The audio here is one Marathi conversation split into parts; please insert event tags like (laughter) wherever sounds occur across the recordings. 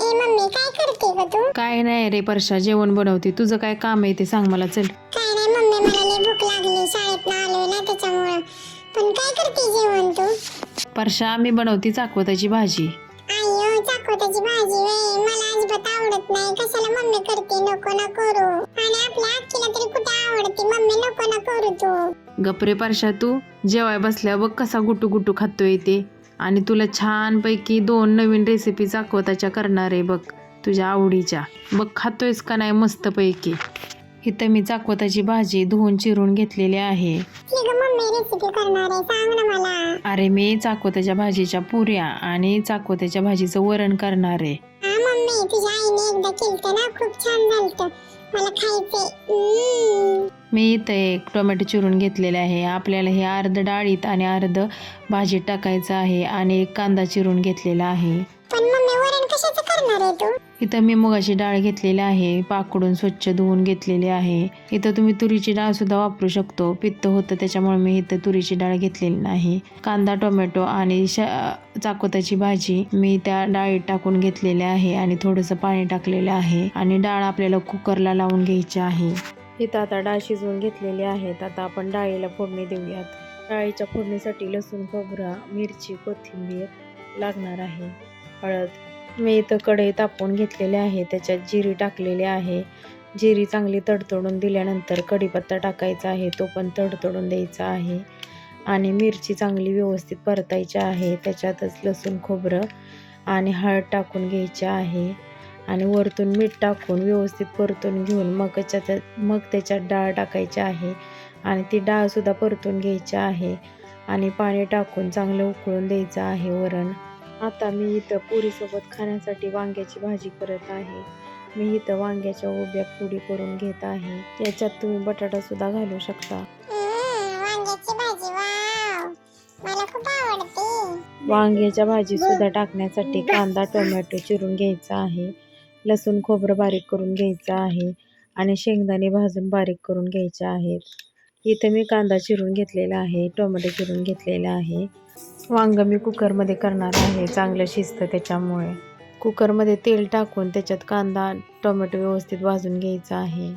ए मम्मी काय करते ग तू? काय नाही रे परशा जेवण बनवते. तुझं काय काम आहे ते सांग मला चल. काय नाही मम्मी मला लई भूक लागली. शाळेत आलोय ना त्याच्यामुळं. पण काय करते जेवण तू? परशा मी बनवते चाकवताची भाजी. अय्यो चाकोत्याची भाजी वे. मला अजिबात आवडत नाही. कशाला मम्मी करते? नको ना करू. आणि आपल्या आजीला तरी कुठे आवडते? मम्मी नको ना करू तू. गपरे परशा तू जेवाय बसल्या बघ कसा गुटू गुटू खातोय ते. आणि तुला छानपैकी दोन नवीन रेसिपी चाकवताच्या करणार आहे बघ तुझ्या आवडीच्या. बघ खातोयस का नाही मस्तपैकी. इथं मी चाकवताची भाजी धुवून चिरून घेतलेली आहे. अरे मी चाकवताच्या भाजीच्या पुऱ्या आणि चाकवताच्या भाजीचं वरण करणार आहे. मम्मी तुझ्या आईने एकदा केलतं ना खूप छान झालतं. मला खायचंय. हम्म. मी इथं एक टोमॅटो चिरून घेतलेले आहे. आपल्याला हे अर्ध डाळीत आणि अर्ध भाजीत टाकायचं आहे आणि एक कांदा चिरून घेतलेला आहे. इथं मी मुगाची डाळ घेतलेली आहे पाकडून स्वच्छ धुवून घेतलेली आहे. इथं तुम्ही तुरीची डाळ सुद्धा वापरू शकतो. पित्त होतं त्याच्यामुळे मी इथं तुरीची डाळ घेतलेली नाही. कांदा टोमॅटो आणि चाकोताची भाजी मी त्या डाळीत टाकून घेतलेली आहे आणि थोडंसं पाणी टाकलेलं आहे आणि डाळ आपल्याला कुकरला लावून घ्यायची आहे. इथं आता डाळ शिजवून घेतलेली आहेत आता आपण डाळीला फोडणी देऊयात. डाळीच्या फोडणीसाठी लसूण खोबरा मिरची कोथिंबीर लागणार आहे. हळद. मी इथं कढई तापवून घेतलेले आहे. त्याच्यात जिरी टाकलेली आहे. जिरी चांगली तडतडून दिल्यानंतर कढीपत्ता टाकायचा आहे. तो पण तडतडून द्यायचा आहे. आणि मिरची चांगली व्यवस्थित परतायची आहे. त्याच्यातच लसूण खोबरं आणि हळद टाकून घ्यायची आहे. आणि वरतून मीठ टाकून व्यवस्थित परतून घेऊन मग त्याच्यात मग त्याच्यात डाळ टाकायची आहे. आणि ती डाळसुद्धा परतून घ्यायची आहे. आणि पाणी टाकून चांगलं उकळून द्यायचं आहे वरण. आता मी इथं पुरीसोबत खाण्यासाठी वांग्याची भाजी करत आहे. मी इथं वांग्याच्या उभ्या पुडी करून घेत आहे. याच्यात तुम्ही बटाटा सुद्धा घालू शकता. वांग्याच्या भाजी सुद्धा टाकण्यासाठी (laughs) कांदा टोमॅटो चिरून घ्यायचा आहे. लसूण खोबरं बारीक करून घ्यायचं आहे आणि शेंगदाणे भाजून बारीक करून घ्यायचे आहेत. इथं मी कांदा चिरून घेतलेला आहे टोमॅटो चिरून घेतलेला आहे. वांग मी कुकरमध्ये करणार आहे चांगलं शिजतं त्याच्यामुळे. कुकरमध्ये तेल टाकून त्याच्यात कांदा टोमॅटो व्यवस्थित भाजून घ्यायचा आहे.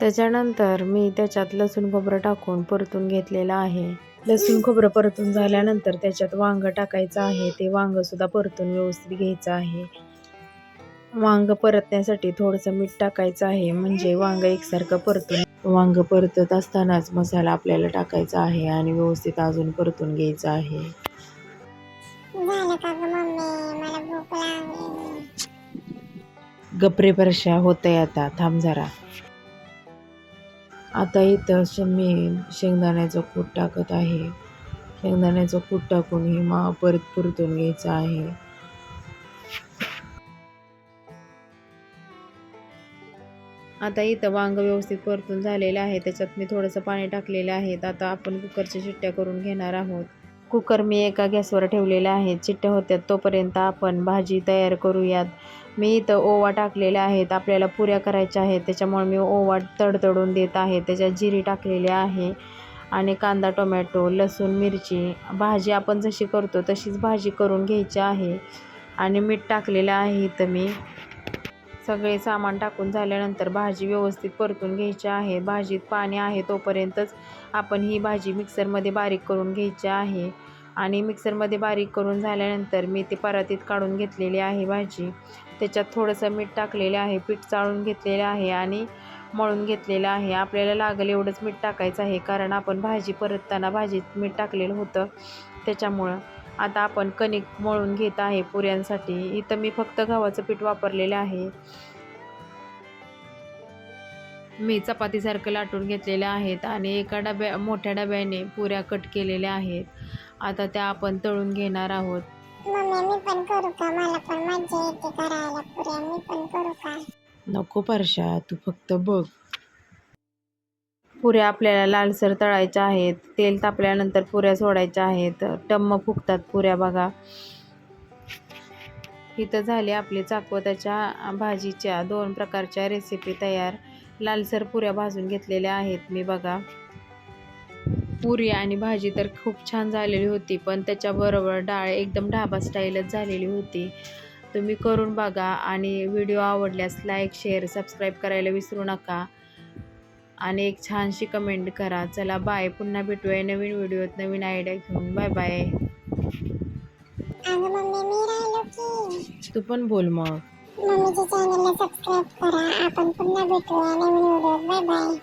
त्याच्यानंतर मी त्याच्यात लसूण खोबरं टाकून परतून घेतलेलं आहे. लसूण खोबरं परतून झाल्यानंतर त्याच्यात वांग टाकायचं आहे. ते वांग सुद्धा परतून व्यवस्थित घ्यायचं आहे. वांग परतण्यासाठी थोडंसं मीठ टाकायचं आहे. म्हणजे वांग एकसारखं परतून वांग परतत असतानाच मसाला आपल्याला टाकायचा आहे आणि व्यवस्थित अजून परतून घ्यायचं आहे. गपरे परशा होतंय आता. थांब जरा. आता इथं श- मी शेंगदाण्याचं कूट टाकत आहे. शेंगदाण्याचं कूट टाकून हे मा परत परतून घ्यायचं आहे. आता इथं वांग व्यवस्थित परतून झालेलं आहे. त्याच्यात मी थोडंसं पाणी टाकलेलं आहे. आता आपण कुकरच्या शिट्ट्या करून घेणार आहोत. कुकर मी एका गॅसवर ठेवलेला आहे. चिट्ट्या होत्यात तोपर्यंत आपण भाजी तयार करूयात. मी इथं ओवा टाकलेल्या आहेत. आपल्याला पुऱ्या करायच्या आहेत. त्याच्यामुळे मी ओवा तडतडून देत आहे. त्याच्यात जिरी टाकलेली आहे आणि कांदा टोमॅटो लसूण मिरची. भाजी आपण जशी करतो तशीच भाजी करून घ्यायची आहे. आणि मीठ टाकलेलं आहे इथं मी. सगळे सामान टाकून झाल्यानंतर भाजी व्यवस्थित परतून घ्यायची आहे. भाजीत पाणी आहे तोपर्यंतच आपण ही भाजी मिक्सरमध्ये बारीक करून घ्यायची आहे. आणि मिक्सरमध्ये बारीक करून झाल्यानंतर मी ती परातीत काढून घेतलेली आहे भाजी. त्याच्यात थोडंसं मीठ टाकलेलं आहे पीठ चाळून घेतलेलं आहे आणि मळून घेतलेलं आहे. आपल्याला लागेल एवढंच मीठ टाकायचं आहे कारण आपण भाजी परतताना भाजीत मीठ टाकलेलं होतं त्याच्यामुळं. आता आपण कणिक मळून घेत आहे पुऱ्यांसाठी. इथं मी फक्त गव्हाचं पीठ वापरलेलं आहे. मी चपातीसारखं लाटून घेतलेल्या आहेत आणि एका डब्या मोठ्या डब्याने पुऱ्या कट केलेल्या आहेत. आता त्या आपण तळून घेणार आहोत. नको परशा. तू फक्त बघ. पुऱ्या आपल्याला लालसर तळायच्या आहेत. तेल तापल्यानंतर पुऱ्या सोडायच्या आहेत. टम्म फुगतात पुऱ्या बघा. इथं झाली आपली चाकवताच्या भाजीच्या दोन प्रकारच्या रेसिपी तयार. लालसर पुऱ्या भाजून घेतलेल्या आहेत. मी बघा. पुरी आणि भाजी तर खूप छान झालेली होती पण त्याच्याबरोबर डाळ एकदम ढाबा स्टाईलच झालेली होती. तुम्ही करून बघा आणि व्हिडिओ आवडल्यास लाईक शेअर सबस्क्राईब करायला विसरू नका. आणि एक छानशी कमेंट करा. चला बाय पुन्हा भेटूया नवीन व्हिडिओत नवीन आयडिया घेऊन. बाय बाय तू पण बोल मग. मम्मीच्या चॅनलला सबस्क्राईब करा. आपण पुन्हा भेटूया नवीन व्हिडिओ बाय बाय